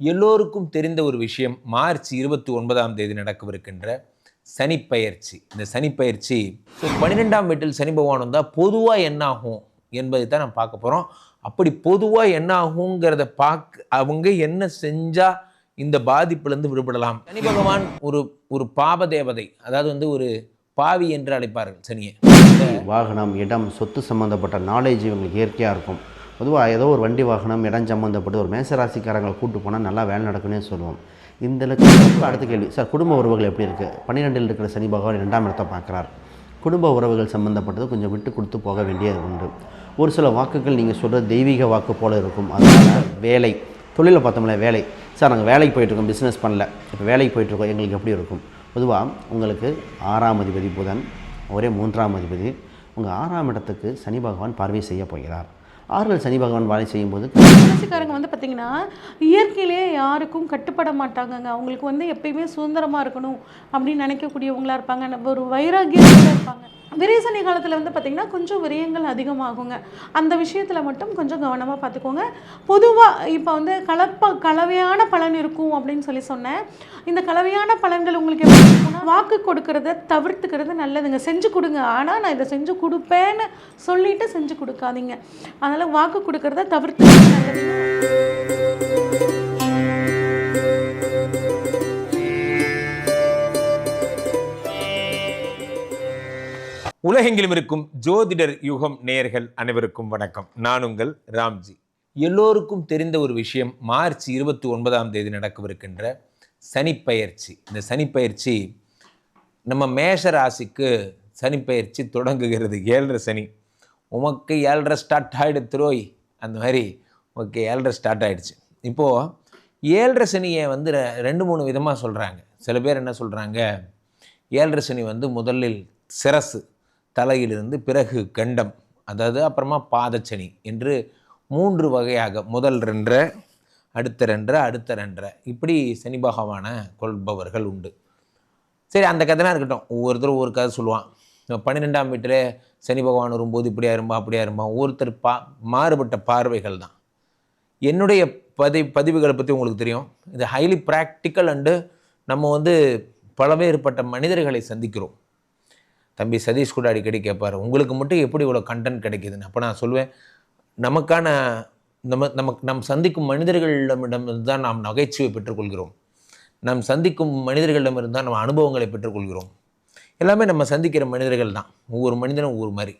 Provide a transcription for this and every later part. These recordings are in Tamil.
எல்லோருக்கும் தெரிந்த ஒரு விஷயம் மார்ச் இருபத்தி ஒன்பதாம் தேதி நடக்கவிருக்கின்ற சனிப்பயிற்சி இந்த சனிப்பயிற்சி ஸோ பன்னிரெண்டாம் வீட்டில் சனி பகவான் வந்தால் பொதுவாக என்ன ஆகும் என்பதை தான் நம்ம பார்க்க போகிறோம் அப்படி பொதுவாக என்ன ஆகுங்கிறத பார்க்க அவங்க என்ன செஞ்சால் இந்த பாதிப்புலேருந்து விடுபடலாம். சனி பகவான் ஒரு ஒரு பாப தேவதை அதாவது வந்து ஒரு பாவி என்று அழைப்பார்கள் சனியை. வாகனம் இடம் சொத்து சம்மந்தப்பட்ட நாலேஜ் இவங்களுக்கு இயற்கையாக இருக்கும். பொதுவாக ஏதோ ஒரு வண்டி வாகனம் இடம் சம்மந்தப்பட்டு ஒரு மேசராசிக்காரங்களை கூட்டு போனால் நல்லா வேலை நடக்குன்னே சொல்லுவோம். இந்த அடுத்த கேள்வி சார் குடும்ப உறவுகள் எப்படி இருக்குது பன்னிரெண்டில் இருக்கிற சனி பகவான் இரண்டாம் இடத்தை பார்க்குறார். குடும்ப உறவுகள் சம்மந்தப்பட்டது கொஞ்சம் விட்டு கொடுத்து போக வேண்டியது உண்டு. ஒரு சில வாக்குகள் நீங்கள் சொல்கிற தெய்வீக வாக்கு போல் இருக்கும். அதனால் வேலை தொழிலில் பார்த்தோம்ல வேலை. சார் நாங்கள் வேலைக்கு போயிட்டுருக்கோம் பிஸ்னஸ் பண்ணல. இப்போ வேலைக்கு போயிட்டுருக்கோம் எங்களுக்கு எப்படி இருக்கும்? பொதுவாக உங்களுக்கு ஆறாம் அதிபதி புதன் ஒரே மூன்றாம் அதிபதி. உங்கள் ஆறாம் இடத்துக்கு சனி பகவான் பார்வை செய்ய போகிறார். ஆறுகள் சனி பகவான் செய்யும் போது ராசிக்காரங்க வந்து பார்த்தீங்கன்னா இயற்கையிலேயே யாருக்கும் கட்டுப்பட மாட்டாங்கங்க. அவங்களுக்கு வந்து எப்பயுமே சுதந்திரமாக இருக்கணும் அப்படின்னு நினைக்கக்கூடியவங்களா இருப்பாங்க. நம்ம ஒரு வைராகியமாக இருப்பாங்க. விரேசனி காலத்தில் வந்து பார்த்திங்கன்னா கொஞ்சம் விரயங்கள் அதிகமாகுங்க. அந்த விஷயத்தில் மட்டும் கொஞ்சம் கவனமாக பார்த்துக்கோங்க பொதுவாக இப்போ வந்து கலப்ப கலவையான பலன் இருக்கும் அப்படின்னு சொல்லி சொன்னேன். இந்த கலவையான பலன்கள் உங்களுக்கு எப்படி இருக்கும்னா வாக்கு கொடுக்கறத தவிர்த்துக்கிறது நல்லதுங்க. செஞ்சு கொடுங்க. ஆனால் நான் இதை செஞ்சு கொடுப்பேன்னு சொல்லிட்டு செஞ்சு கொடுக்காதீங்க. அதனால் வாக்கு கொடுக்கறத தவிர்த்துக்கிறது நல்லதுங்க உலகெங்கிலும் இருக்கும் ஜோதிடர் யுகம் நேயர்கள் அனைவருக்கும் வணக்கம். நான் உங்கள் ராம்ஜி. எல்லோருக்கும் தெரிந்த ஒரு விஷயம் மார்ச் இருபத்தி ஒன்பதாம் தேதி நடக்கவிருக்கின்ற சனிப்பயிற்சி இந்த சனிப்பயிற்சி நம்ம மேஷ ராசிக்கு சனிப்பயிற்சி தொடங்குகிறது. ஏழரை சனி. உமக்கு ஏழரை ஸ்டார்ட் ஆகிடுத்துரோய் அந்த மாதிரி ஓகே ஏழரை ஸ்டார்ட் ஆகிடுச்சு இப்போது ஏழரை சனியை வந்து ரெ- ரெண்டு மூணு விதமாக சொல்கிறாங்க சில பேர் என்ன சொல்கிறாங்க ஏழரை சனி வந்து முதலில் சிரசு. தலையிலிருந்து பிறகு கண்டம் அதாவது அப்புறமா பாதச்சனி என்று மூன்று வகையாக முதல் ரென்ற அடுத்த ரென்ற அடுத்த ரென்ற இப்படி சனி பகவானை கொள்பவர்கள் உண்டு. சரி அந்த கதைலாம் இருக்கட்டும். ஒவ்வொருத்தரும் ஒவ்வொரு கதை சொல்லுவான். பன்னிரெண்டாம் வீட்டில் சனி பகவான் வரும்போது இப்படியா இருப்பா அப்படியா இருப்பா. ஒவ்வொருத்தர் பா மாறுபட்ட பார்வைகள் தான். என்னுடைய பதி பதிவுகளை பற்றி உங்களுக்கு தெரியும். இது ஹைலி ப்ராக்டிக்கல் அண்டு நம்ம வந்து பலவேறுபட்ட மனிதர்களை சந்திக்கிறோம். தம்பி சதீஷ் கூட அடிக்கடி கேட்பார் உங்களுக்கு மட்டும் எப்படி இவ்வளோ கண்டென்ட் கிடைக்குதுன்னு? அப்போ நான் சொல்லுவேன் நமக்கான நம்ம நமக்கு நம் சந்திக்கும் மனிதர்களிடமிடம் தான் நாம் நகைச்சுவை பெற்றுக்கொள்கிறோம். நாம் சந்திக்கும் மனிதர்களிடமிருந்து தான் நம்ம அனுபவங்களை பெற்றுக்கொள்கிறோம். எல்லாமே நம்ம சந்திக்கிற மனிதர்கள் தான். ஒவ்வொரு மனிதனும் ஒவ்வொரு மாதிரி.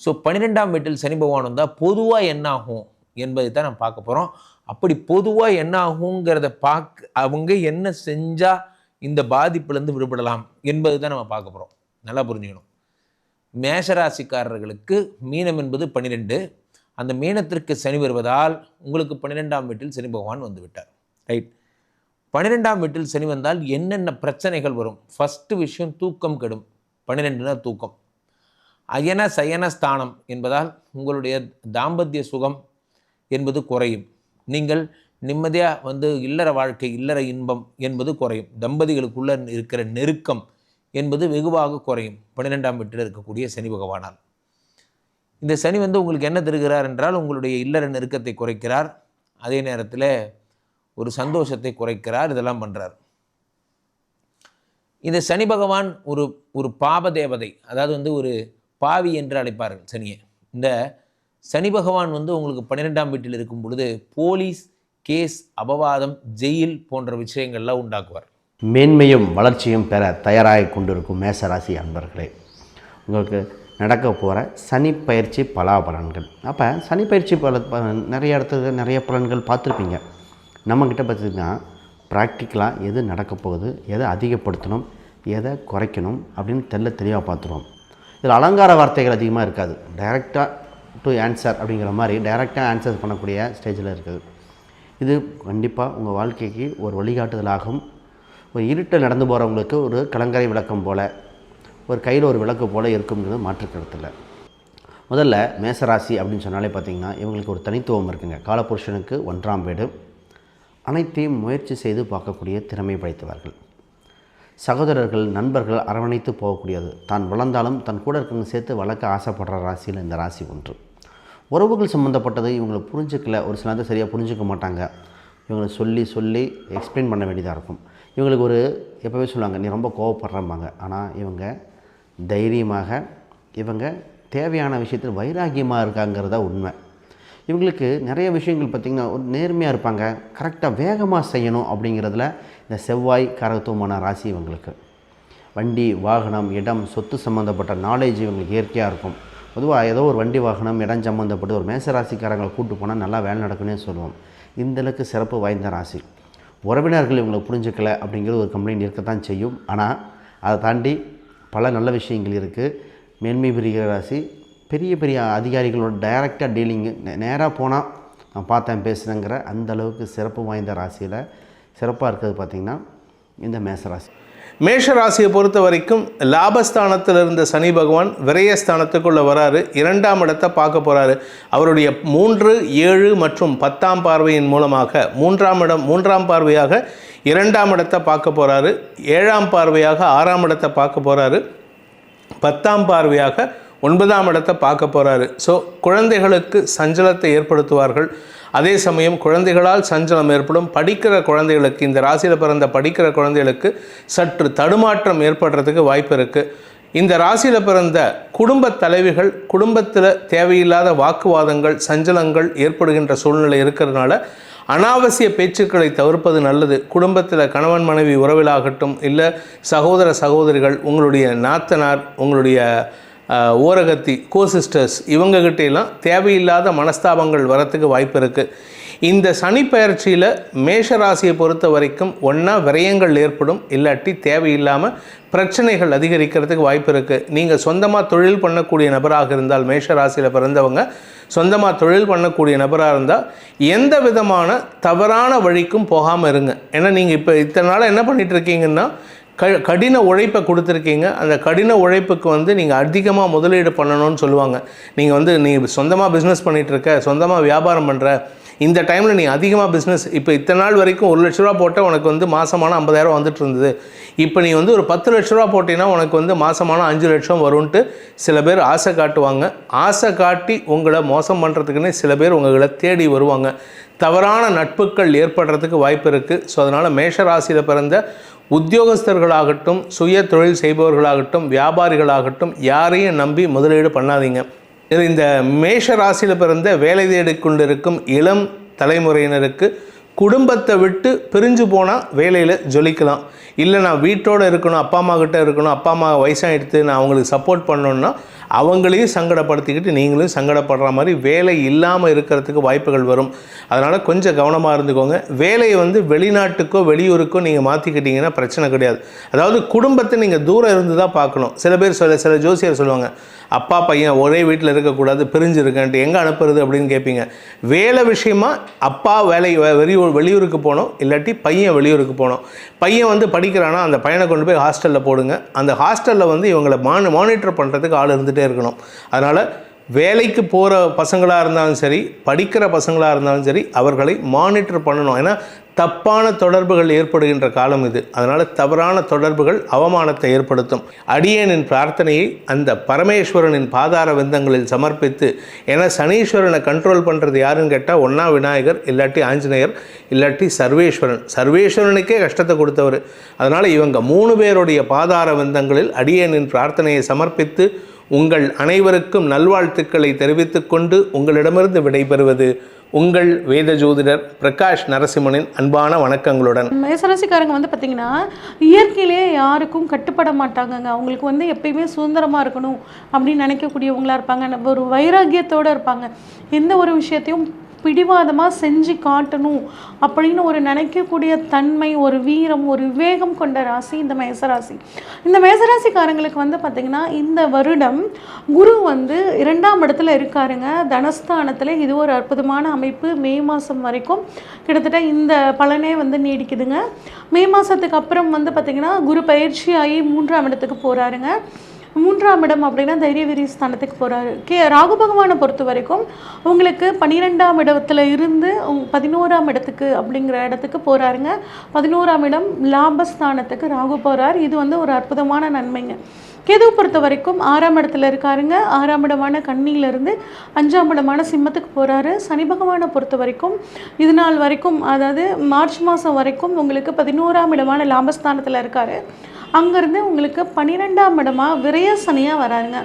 ஸோ பன்னிரெண்டாம் வீட்டில் சனி பகவான் வந்தால் பொதுவாக என்ன ஆகும் என்பதை தான் நம்ம பார்க்க போகிறோம் அப்படி பொதுவாக என்ன ஆகுங்கிறத பார்க்க அவங்க என்ன செஞ்சால் இந்த பாதிப்புலேருந்து விடுபடலாம் என்பது தான் நம்ம பார்க்க போகிறோம் நல்லா புரிஞ்சுக்கணும். மேஷராசிக்காரர்களுக்கு மீனம் என்பது பன்னிரெண்டு அந்த மீனத்திற்கு சனி வருவதால் உங்களுக்கு பன்னிரெண்டாம் வீட்டில் சனி பகவான் வந்துவிட்டார் ரைட் பன்னிரெண்டாம் வீட்டில் சனி வந்தால் என்னென்ன பிரச்சனைகள் வரும்? ஃபஸ்ட்டு விஷயம் தூக்கம் கெடும். பன்னிரெண்டுனா தூக்கம். அயன சயன ஸ்தானம் என்பதால் உங்களுடைய தாம்பத்திய சுகம் என்பது குறையும். நீங்கள் நிம்மதியாக வந்து இல்லற வாழ்க்கை இல்லற இன்பம் என்பது குறையும். தம்பதிகளுக்குள்ள இருக்கிற நெருக்கம் என்பது வெகுவாக குறையும். பன்னிரெண்டாம் வீட்டில் இருக்கக்கூடிய சனி பகவானால். இந்த சனி வந்து உங்களுக்கு என்ன தருகிறார் என்றால் உங்களுடைய இல்லற நெருக்கத்தை குறைக்கிறார். அதே நேரத்தில் ஒரு சந்தோஷத்தை குறைக்கிறார் இதெல்லாம் பண்ணுறார் இந்த சனி பகவான் ஒரு ஒரு பாப தேவதை அதாவது வந்து ஒரு பாவி என்று அழைப்பார்கள் சனியை. இந்த சனி பகவான் வந்து உங்களுக்கு பன்னிரெண்டாம் வீட்டில் இருக்கும் பொழுது போலீஸ் கேஸ் அபவாதம் ஜெயில் போன்ற விஷயங்கள்லாம் உண்டாக்குவார். மேன்மையும் வளர்ச்சியும் பெற தயாராக கொண்டிருக்கும் மேசராசி அன்பர்களே உங்களுக்கு நடக்க போகிற சனி பயிற்சி பலாபலன்கள். அப்போ சனி பயிற்சி பல நிறைய இடத்துல நிறைய பலன்கள் பார்த்துருப்பீங்க. நம்மக்கிட்ட பார்த்திங்கன்னா ப்ராக்டிக்கலாக எது நடக்க போகுது எதை அதிகப்படுத்தணும் எதை குறைக்கணும் அப்படின்னு தெல்ல தெளிவாக பார்த்துருவோம். இதில் அலங்கார வார்த்தைகள் அதிகமாக இருக்காது. டைரெக்டாக டு ஆன்சர் அப்படிங்கிற மாதிரி டைரெக்டாக ஆன்சர் பண்ணக்கூடிய ஸ்டேஜில் இருக்குது. இது கண்டிப்பாக உங்கள் வாழ்க்கைக்கு ஒரு வழிகாட்டுதலாகும். ஒரு இருட்டில் நடந்து போகிறவங்களுக்கு ஒரு கலங்கரை விளக்கம் போல் ஒரு கையில் ஒரு விளக்கு போல் இருக்குங்கிறது மாற்று கருத்தில் முதல்ல மேசராசி அப்படின்னு சொன்னாலே பார்த்தீங்கன்னா இவங்களுக்கு ஒரு தனித்துவம் இருக்குங்க. காலபுருஷனுக்கு ஒன்றாம் வீடு. அனைத்தையும் முயற்சி செய்து பார்க்கக்கூடிய திறமை படைத்தவர்கள். சகோதரர்கள் நண்பர்கள் அரவணைத்து போகக்கூடியது. தான் வளர்ந்தாலும் தன் கூட இருக்கவங்க சேர்த்து வளர்க்க ஆசைப்படுற ராசியில் இந்த ராசி ஒன்று. உறவுகள் சம்மந்தப்பட்டது இவங்களை புரிஞ்சுக்கல. ஒரு சில நேரத்தில் சரியாக புரிஞ்சுக்க மாட்டாங்க. இவங்களை சொல்லி சொல்லி எக்ஸ்பிளைன் பண்ண வேண்டியதாக இருக்கும். இவங்களுக்கு ஒரு எப்போவே சொல்லுவாங்க நீ ரொம்ப கோவப்படுறம்பாங்க. ஆனால் இவங்க தைரியமாக இவங்க தேவையான விஷயத்தில் வைராகியமாக இருக்காங்கிறதா உண்மை. இவங்களுக்கு நிறைய விஷயங்கள் பார்த்திங்கன்னா ஒரு நேர்மையாக இருப்பாங்க கரெக்டாக வேகமாக செய்யணும் அப்படிங்கிறதுல இந்த செவ்வாய் கரகத்துவமான ராசி இவங்களுக்கு. வண்டி வாகனம் இடம் சொத்து சம்மந்தப்பட்ட நாலேஜ் இவங்களுக்கு இயற்கையாக இருக்கும். பொதுவாக ஏதோ ஒரு வண்டி வாகனம் இடம் சம்மந்தப்பட்டு ஒரு மேசராசிக்காரங்களை கூட்டு போனால் நல்லா வேலை நடக்குன்னே சொல்லுவோம். இந்தளவுக்கு சிறப்பு வாய்ந்த ராசி. உறவினர்கள் இவங்களை புரிஞ்சுக்கல அப்படிங்கிறது ஒரு கம்ப்ளைண்ட் இருக்கத்தான் செய்யும். ஆனால் அதை தாண்டி பல நல்ல விஷயங்கள் இருக்குது மேன்மை பெறுகிற ராசி பெரிய பெரிய அதிகாரிகளோட டைரெக்டாக டீலிங்கு நேராக போனால் நான் பார்த்தேன் பேசுகிறேங்கிற அந்த அளவுக்கு சிறப்பு வாய்ந்த ராசியில் சிறப்பாக இருக்கிறது பார்த்திங்கன்னா இந்த மேசராசி மேஷ ராசியை பொறுத்த வரைக்கும் லாபஸ்தானத்தில் இருந்த சனி பகவான் விரயஸ்தானத்துக்குள்ளே வராரு. இரண்டாம் இடத்தை பார்க்க போகிறாரு அவருடைய மூன்று ஏழு மற்றும் பத்தாம் பார்வையின் மூலமாக மூன்றாம் இடம் மூன்றாம் பார்வையாக இரண்டாம் இடத்தை பார்க்க போகிறாரு ஏழாம் பார்வையாக ஆறாம் இடத்தை பார்க்க போகிறாரு பத்தாம் பார்வையாக ஒன்பதாம் இடத்தை பார்க்க போகிறாரு ஸோ குழந்தைகளுக்கு சஞ்சலத்தை ஏற்படுத்துவார்கள். அதே சமயம் குழந்தைகளால் சஞ்சலம் ஏற்படும் படிக்கிற குழந்தைகளுக்கு இந்த ராசியில் பிறந்த படிக்கிற குழந்தைகளுக்கு சற்று தடுமாற்றம் ஏற்படுறதுக்கு வாய்ப்பு இருக்குது இந்த ராசியில் பிறந்த குடும்ப தலைவிகள் குடும்பத்தில் தேவையில்லாத வாக்குவாதங்கள் சஞ்சலங்கள் ஏற்படுகின்ற சூழ்நிலை இருக்கிறதுனால அனாவசிய பேச்சுக்களை தவிர்ப்பது நல்லது. குடும்பத்தில் கணவன் மனைவி உறவிலாகட்டும் இல்லை சகோதர சகோதரிகள் உங்களுடைய நாத்தனார் உங்களுடைய ஓரகத்தி கோசிஸ்டர்ஸ் இவங்ககிட்ட எல்லாம் தேவையில்லாத மனஸ்தாபங்கள் வரத்துக்கு வாய்ப்பு இருக்குது இந்த சனி பயிற்சியில் மேஷ ராசியை பொறுத்த வரைக்கும் ஒன்றா விரயங்கள் ஏற்படும் இல்லாட்டி தேவையில்லாமல் பிரச்சனைகள் அதிகரிக்கிறதுக்கு வாய்ப்பு இருக்குது நீங்கள் சொந்தமாக தொழில் பண்ணக்கூடிய நபராக இருந்தால் மேஷ ராசியில் பிறந்தவங்க சொந்தமாக தொழில் பண்ணக்கூடிய நபராக இருந்தால் எந்த விதமான தவறான வழிக்கும் போகாமல் இருங்க. ஏன்னா நீங்கள் இப்போ இத்தனை நாள் என்ன பண்ணிகிட்ருக்கீங்கன்னா க கடின உழைப்பை கொடுத்துருக்கீங்க. அந்த கடின உழைப்புக்கு வந்து நீங்கள் அதிகமாக முதலீடு பண்ணணும்னு சொல்லுவாங்க. நீங்கள் வந்து நீ சொந்தமாக பிஸ்னஸ் பண்ணிகிட்ருக்க சொந்தமாக வியாபாரம் பண்ணுற இந்த டைமில் நீ அதிகமாக பிஸ்னஸ் இப்போ இத்தனை நாள் வரைக்கும் ஒரு லட்ச ரூபா போட்டால் உனக்கு வந்து மாதமான ஐம்பதாயிரம் வந்துட்டு இருந்தது இப்போ நீ வந்து ஒரு பத்து லட்ச ரூபா போட்டினா உனக்கு வந்து மாதமான அஞ்சு லட்சம் வரும்ன்ட்டு சில பேர் ஆசை காட்டுவாங்க. ஆசை காட்டி உங்களை மோசம் பண்ணுறதுக்குன்னே சில பேர் உங்களை தேடி வருவாங்க. தவறான நட்புகள் ஏற்படுறதுக்கு வாய்ப்பு இருக்குது ஸோ அதனால் மேஷராசியில் பிறந்த உத்தியோகஸ்தர்களாகட்டும் சுய தொழில் செய்பவர்களாகட்டும் வியாபாரிகளாகட்டும் யாரையும் நம்பி முதலீடு பண்ணாதீங்க. இது இந்த மேஷ ராசியில் பிறந்த வேலை தேடிக் கொண்டிருக்கும் இளம் தலைமுறையினருக்கு குடும்பத்தை விட்டு பிரிஞ்சு போனால் வேலையில் ஜொலிக்கலாம். இல்லை நான் வீட்டோடு இருக்கணும் அப்பா அம்மா கிட்டே இருக்கணும் அப்பா அம்மா வயசாகிடுத்து நான் அவங்களுக்கு சப்போர்ட் பண்ணணுன்னா அவங்களையும் சங்கடப்படுத்திக்கிட்டு நீங்களும் சங்கடப்படுற மாதிரி வேலை இல்லாமல் இருக்கிறதுக்கு வாய்ப்புகள் வரும். அதனால் கொஞ்சம் கவனமாக இருந்துக்கோங்க. வேலையை வந்து வெளிநாட்டுக்கோ வெளியூருக்கோ நீங்கள் மாற்றிக்கிட்டீங்கன்னா பிரச்சனை கிடையாது. அதாவது குடும்பத்தை நீங்கள் தூரம் இருந்து தான் பார்க்கணும். சில பேர் சொல்ல சில ஜோசியர் சொல்லுவாங்க அப்பா பையன் ஒரே வீட்டில் இருக்கக்கூடாது பிரிஞ்சு இருக்கன்ட்டு எங்கே அனுப்புறது அப்படின்னு கேட்பீங்க வேலை விஷயமா அப்பா வேலை வெளியூர் வெளியூருக்கு போகணும் இல்லாட்டி பையன் வெளியூருக்கு போகணும். பையன் வந்து படிக்கிறானா அந்த பையனை கொண்டு போய் ஹாஸ்டலில் போடுங்க. அந்த ஹாஸ்டலில் வந்து இவங்களை மானி மானிட்டர் பண்ணுறதுக்கு ஆள் இருந்துகிட்டே இருக்கணும். அதனால் வேலைக்கு போகிற பசங்களாக இருந்தாலும் சரி படிக்கிற பசங்களாக இருந்தாலும் சரி அவர்களை மானிட்டர் பண்ணணும். ஏன்னா தப்பான தொடர்புகள் ஏற்படுகின்ற காலம் இது. அதனால் தவறான தொடர்புகள் அவமானத்தை ஏற்படுத்தும். அடியேனின் பிரார்த்தனையை அந்த பரமேஸ்வரனின் பாதார விந்தங்களில் சமர்ப்பித்து ஏன்னா சனீஸ்வரனை கண்ட்ரோல் பண்ணுறது யாருன்னு கேட்டால் ஒன்றா விநாயகர் இல்லாட்டி ஆஞ்சநேயர் இல்லாட்டி சர்வேஸ்வரன். சர்வேஸ்வரனுக்கே கஷ்டத்தை கொடுத்தவர். அதனால் இவங்க மூணு பேருடைய பாதார விந்தங்களில் அடியேனின் பிரார்த்தனையை சமர்ப்பித்து உங்கள் அனைவருக்கும் நல்வாழ்த்துக்களை தெரிவித்துக்கொண்டு உங்களிடமிருந்து விடைபெறுவது உங்கள் வேத ஜோதிடர் பிரகாஷ் நரசிம்மனின் அன்பான வணக்கங்களுடன். மேசராசிக்காரங்க வந்து பார்த்தீங்கன்னா இயற்கையிலே யாருக்கும் கட்டுப்பட மாட்டாங்கங்க. அவங்களுக்கு வந்து எப்பயுமே சுதந்திரமாக இருக்கணும் அப்படின்னு நினைக்கக்கூடியவங்களா இருப்பாங்க. ஒரு வைராக்கியத்தோடு இருப்பாங்க. எந்த ஒரு விஷயத்தையும் பிடிவாதமாக செஞ்சு காட்டணும் அப்படின்னு ஒரு நினைக்கக்கூடிய தன்மை ஒரு வீரம் ஒரு விவேகம் கொண்ட ராசி இந்த மேசராசி. இந்த மேசராசிக்காரங்களுக்கு வந்து பார்த்திங்கன்னா இந்த வருடம் குரு வந்து இரண்டாம் இடத்துல இருக்காருங்க. தனஸ்தானத்தில் இது ஒரு அற்புதமான அமைப்பு. மே மாதம் வரைக்கும் கிட்டத்தட்ட இந்த பலனே வந்து நீடிக்குதுங்க. மே மாதத்துக்கு அப்புறம் வந்து பார்த்திங்கன்னா குரு பயிற்சி ஆகி மூன்றாம் இடத்துக்கு போகிறாருங்க மூன்றாம் இடம் அப்படின்னா தைரிய வீரிய ஸ்தானத்துக்கு போகிறாரு கே. ராகு பகவானை பொறுத்த வரைக்கும் உங்களுக்கு பன்னிரெண்டாம் இடத்துல இருந்து உங் பதினோராம் இடத்துக்கு அப்படிங்கிற இடத்துக்கு போகிறாருங்க பதினோராம் இடம் லாபஸ்தானத்துக்கு ராகு போகிறார் இது வந்து ஒரு அற்புதமான நன்மைங்க. கேது பொறுத்த வரைக்கும் ஆறாம் இடத்துல இருக்காருங்க. ஆறாம் இடமான கண்ணியிலிருந்து அஞ்சாம் இடமான சிம்மத்துக்கு போகிறாரு சனி பகவானை பொறுத்த வரைக்கும் இது நாள் வரைக்கும் அதாவது மார்ச் மாதம் வரைக்கும் உங்களுக்கு பதினோராம் இடமான லாபஸ்தானத்தில் இருக்காரு. அங்கேருந்து உங்களுக்கு பன்னிரெண்டாம் இடமாக விரைய சனியாக வராருங்க.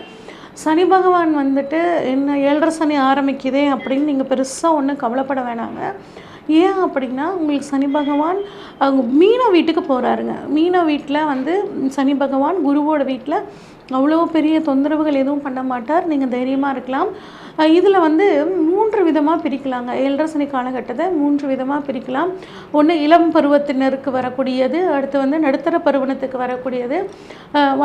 சனி பகவான் வந்துட்டு என்ன ஏழரை சனி ஆரம்பிக்குதே அப்படின்னு நீங்கள் பெருசாக ஒன்றும் கவலைப்பட வேணாங்க. ஏன் அப்படின்னா உங்களுக்கு சனி பகவான் அவங்க மீன வீட்டுக்கு போகிறாருங்க மீன வீட்டில் வந்து சனி பகவான் குருவோட வீட்டில் அவ்வளோ பெரிய தொந்தரவுகள் எதுவும் பண்ண மாட்டார். நீங்கள் தைரியமாக இருக்கலாம். இதில் வந்து மூன்று விதமாக பிரிக்கலாங்க. ஏழரை சனி காலகட்டத்தை மூன்று விதமாக பிரிக்கலாம். ஒன்று இளம் பருவத்தினருக்கு வரக்கூடியது அடுத்து வந்து நடுத்தர பருவனத்துக்கு வரக்கூடியது.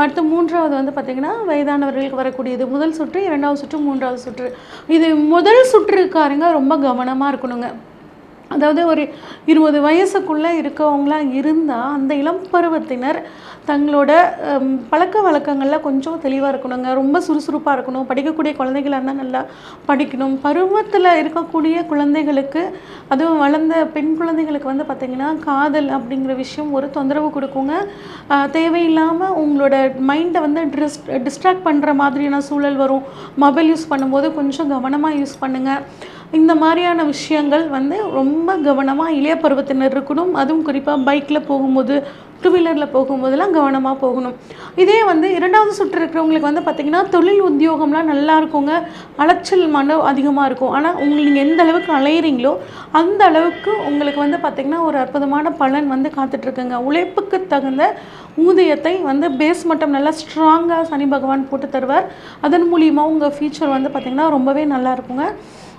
அடுத்து மூன்றாவது வந்து பார்த்திங்கன்னா வயதானவர்களுக்கு வரக்கூடியது. முதல் சுற்று இரண்டாவது சுற்று மூன்றாவது சுற்று. இது முதல் சுற்றுக்காரங்க ரொம்ப கவனமாக இருக்கணுங்க. அதாவது ஒரு இருபது வயசுக்குள்ளே இருக்கவங்களாம் இருந்தால் அந்த இளம் பருவத்தினர் தங்களோட பழக்க வழக்கங்களில் கொஞ்சம் தெளிவாக இருக்கணுங்க. ரொம்ப சுறுசுறுப்பாக இருக்கணும். படிக்கக்கூடிய குழந்தைகளாக இருந்தால் நல்லா படிக்கணும். பருவத்தில் இருக்கக்கூடிய குழந்தைகளுக்கு அதுவும் வளர்ந்த பெண் குழந்தைகளுக்கு வந்து பார்த்திங்கன்னா காதல் அப்படிங்கிற விஷயம் ஒரு தொந்தரவு கொடுக்குங்க. தேவையில்லாமல் உங்களோட மைண்டை வந்து டிஸ் டிஸ்ட்ராக்ட் பண்ணுற மாதிரியான சூழல் வரும். மொபைல் யூஸ் பண்ணும்போது கொஞ்சம் கவனமாக யூஸ் பண்ணுங்கள் இந்த மாதிரியான விஷயங்கள் வந்து ரொம்ப கவனமாக இளைய பருவத்தினர் இருக்கணும். அதுவும் குறிப்பாக பைக்கில் போகும்போது டூ வீலரில் போகும்போதெல்லாம் கவனமாக போகணும். இதே வந்து இரண்டாவது சுற்று இருக்கிறவங்களுக்கு வந்து பார்த்திங்கன்னா தொழில் உத்தியோகம்லாம் நல்லா இருக்குங்க. அலைச்சல் மன அதிகமாக இருக்கும். ஆனால் உங்களுக்கு நீங்கள் எந்த அளவுக்கு அலையிறீங்களோ அந்த அளவுக்கு உங்களுக்கு வந்து பார்த்திங்கன்னா ஒரு அற்புதமான பலன் வந்து காத்துட்ருக்குங்க. உழைப்புக்கு தகுந்த ஊதியத்தை வந்து பேஸ் மட்டம் நல்லா ஸ்ட்ராங்காக சனி பகவான் போட்டு தருவார். அதன் மூலியமாக உங்கள் ஃபியூச்சர் வந்து பார்த்திங்கன்னா ரொம்பவே நல்லா இருக்குங்க.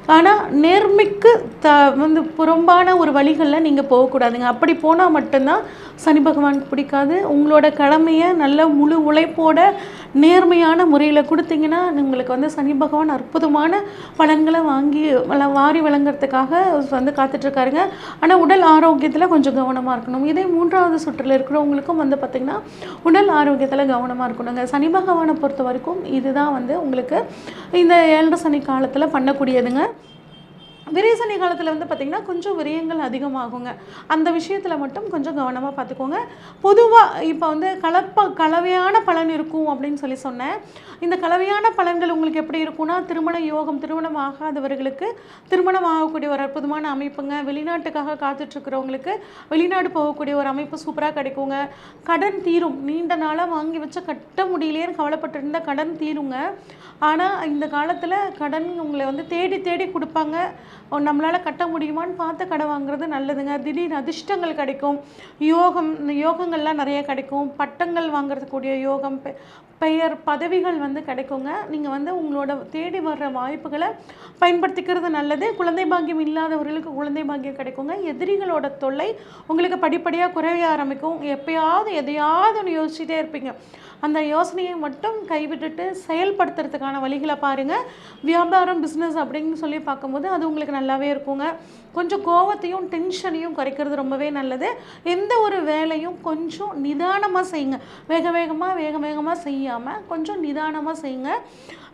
ஆனால் நேர்மைக்கு த வந்து புறம்பான ஒரு வழிகளில் நீங்கள் போகக்கூடாதுங்க. அப்படி போனால் மட்டும்தான் சனி பகவானுக்கு பிடிக்காது. உங்களோட கடமையை நல்ல முழு உழைப்போட நேர்மையான முறையில் கொடுத்தீங்கன்னா உங்களுக்கு வந்து சனி பகவான் அற்புதமான பலன்களை வாங்கி வள- வாரி வழங்குறதுக்காக வந்து காத்துட்ருக்காருங்க. ஆனால் உடல் ஆரோக்கியத்தில் கொஞ்சம் கவனமாக இருக்கணும். இதே மூன்றாவது சுற்றில் இருக்கிறவங்களுக்கும் வந்து பார்த்திங்கன்னா உடல் ஆரோக்கியத்தில் கவனமாக இருக்கணுங்க. சனி பகவானை பொறுத்த வரைக்கும் இதுதான் வந்து உங்களுக்கு இந்த ஏழரை சனி காலத்தில் பண்ணக்கூடியதுங்க. விரேசனி காலத்தில் வந்து பார்த்திங்கன்னா கொஞ்சம் விரயங்கள் அதிகமாகுங்க. அந்த விஷயத்தில் மட்டும் கொஞ்சம் கவனமாக பார்த்துக்கோங்க பொதுவாக இப்போ வந்து கலப்ப கலவையான பலன் இருக்கும் அப்படின்னு சொல்லி சொன்னேன். இந்த கலவையான பலன்கள் உங்களுக்கு எப்படி இருக்கும்னா திருமண யோகம் திருமணம் ஆகாதவர்களுக்கு திருமணம் ஆகக்கூடிய ஒரு அற்புதமான அமைப்புங்க. வெளிநாட்டுக்காக காத்துட்ருக்கிறவங்களுக்கு வெளிநாடு போகக்கூடிய ஒரு அமைப்பு சூப்பராக கிடைக்குங்க. கடன் தீரும். நீண்ட நாளாக வாங்கி வச்ச கட்ட முடியலையேன்னு கவலைப்பட்டிருந்த கடன் தீருங்க. ஆனால் இந்த காலத்தில் கடன் உங்களை வந்து தேடி தேடி கொடுப்பாங்க. நம்மளால் கட்ட முடியுமான்னு பார்த்து கடை வாங்குறது நல்லதுங்க. திடீர் அதிர்ஷ்டங்கள் கிடைக்கும். யோகம் யோகங்கள்லாம் நிறைய கிடைக்கும். பட்டங்கள் வாங்குறதுக்கூடிய யோகம் பெ- பெயர் பதவிகள் வந்து கிடைக்குங்க. நீங்கள் வந்து உங்களோட தேடி வர்ற வாய்ப்புகளை பயன்படுத்திக்கிறது நல்லது. குழந்தை பாக்கியம் இல்லாதவர்களுக்கு குழந்தை பாக்கியம் கிடைக்குங்க. எதிரிகளோட தொல்லை உங்களுக்கு படிப்படியாக குறைய ஆரம்பிக்கும். எப்பயாவது எதையாவது ஒன்று யோசிச்சுட்டே இருப்பீங்க. அந்த யோசனையை மட்டும் கைவிட்டுட்டு செயல்படுத்துறதுக்கான வழிகளை பாருங்கள் வியாபாரம் பிஸ்னஸ் அப்படின்னு சொல்லி பார்க்கும்போது அது உங்களுக்கு நல்லாவே இருக்குங்க. கொஞ்சம் கோவத்தையும் டென்ஷனையும் குறைக்கிறது ரொம்பவே நல்லது. எந்த ஒரு வேலையும் கொஞ்சம் நிதானமாக செய்யுங்க. வேக வேகமாக வேக வேகமாக செய்யாமல் கொஞ்சம் நிதானமாக செய்யுங்க.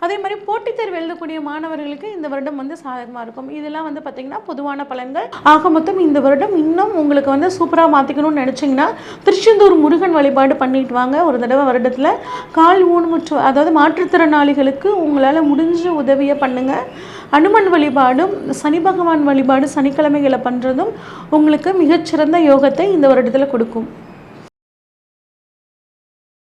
அதே மாதிரி போட்டித் தேர்வு எழுதக்கூடிய மாணவர்களுக்கு இந்த வருடம் வந்து சாதகமாக இருக்கும். இதெல்லாம் வந்து பார்த்திங்கன்னா பொதுவான பலன்கள். ஆக மொத்தம் இந்த வருடம் இன்னும் உங்களுக்கு வந்து சூப்பராக மாற்றிக்கணும்னு நினச்சிங்கன்னா திருச்செந்தூர் முருகன் வழிபாடு பண்ணிட்டு வாங்க. ஒரு தடவை வருடத்தில் கால் ஊனமுற்று அதாவது மாற்றுத்திறனாளிகளுக்கு உங்களால் முடிஞ்ச உதவியை பண்ணுங்கள் அனுமன் வழிபாடும் சனி பகவான் வழிபாடு சனிக்கிழமைகளை பண்ணுறதும் உங்களுக்கு மிகச்சிறந்த யோகத்தை இந்த வருடத்தில் கொடுக்கும்.